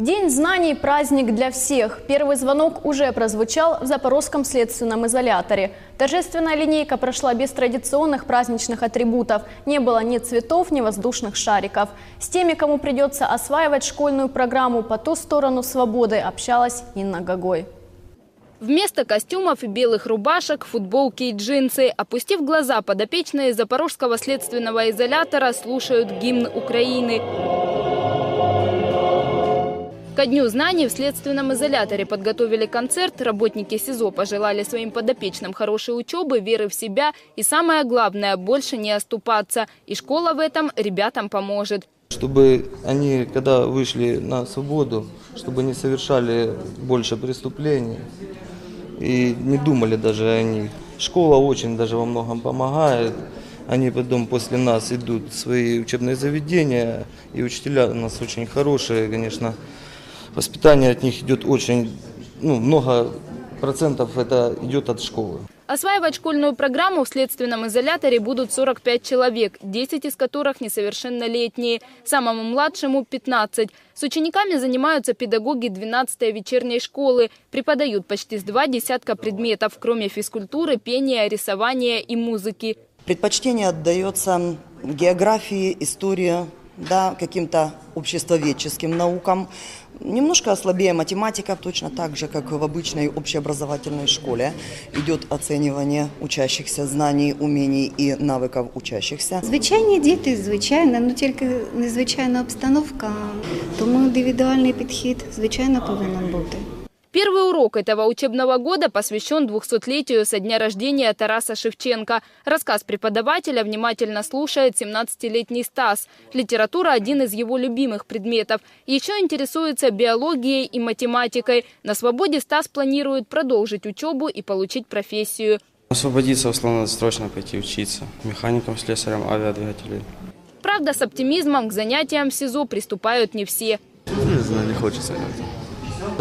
День знаний – праздник для всех. Первый звонок уже прозвучал в Запорожском следственном изоляторе. Торжественная линейка прошла без традиционных праздничных атрибутов. Не было ни цветов, ни воздушных шариков. С теми, кому придется осваивать школьную программу по ту сторону свободы, общалась Инна Гогой. Вместо костюмов и белых рубашек, футболки и джинсы. Опустив глаза, подопечные Запорожского следственного изолятора слушают гимн Украины. Ко Дню знаний в следственном изоляторе подготовили концерт. Работники СИЗО пожелали своим подопечным хорошей учебы, веры в себя и, самое главное, больше не оступаться. И школа в этом ребятам поможет. Чтобы они, когда вышли на свободу, чтобы не совершали больше преступлений и не думали даже о них. Школа очень даже во многом помогает. Они потом после нас идут в свои учебные заведения, и учителя у нас очень хорошие, конечно. Воспитание от них идет очень, ну, много процентов это идет от школы. Осваивать школьную программу в следственном изоляторе будут 45 человек, 10 из которых несовершеннолетние, самому младшему 15. С учениками занимаются педагоги 12-й вечерней школы, преподают почти с два десятка предметов, кроме физкультуры, пения, рисования и музыки. Предпочтение отдается географии, истории, да, каким-то обществоведческим наукам. Немножко слабее математика, точно так же, как в обычной общеобразовательной школе. Идет оценивание учащихся знаний, умений и навыков учащихся. Звичайні діти, звичайно, ну тільки незвичайна обстановка, тому індивідуальний підхід, звичайно, повинен бути. Первый урок этого учебного года посвящен 200-летию со дня рождения Тараса Шевченко. Рассказ преподавателя внимательно слушает 17-летний Стас. Литература – один из его любимых предметов. Еще интересуется биологией и математикой. На свободе Стас планирует продолжить учебу и получить профессию. Освободиться, условно, срочно пойти учиться. Механиком, слесарем, авиадвигателей. Правда, с оптимизмом к занятиям в СИЗО приступают не все. Не знаю, не хочется.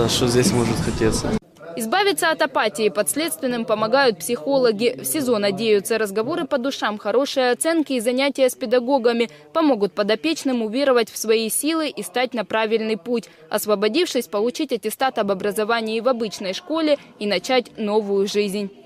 А что здесь может хотеться? Избавиться от апатии подследственным помогают психологи. В СИЗО надеются, разговоры по душам, хорошие оценки и занятия с педагогами помогут подопечным уверовать в свои силы и стать на правильный путь. Освободившись, получить аттестат об образовании в обычной школе и начать новую жизнь.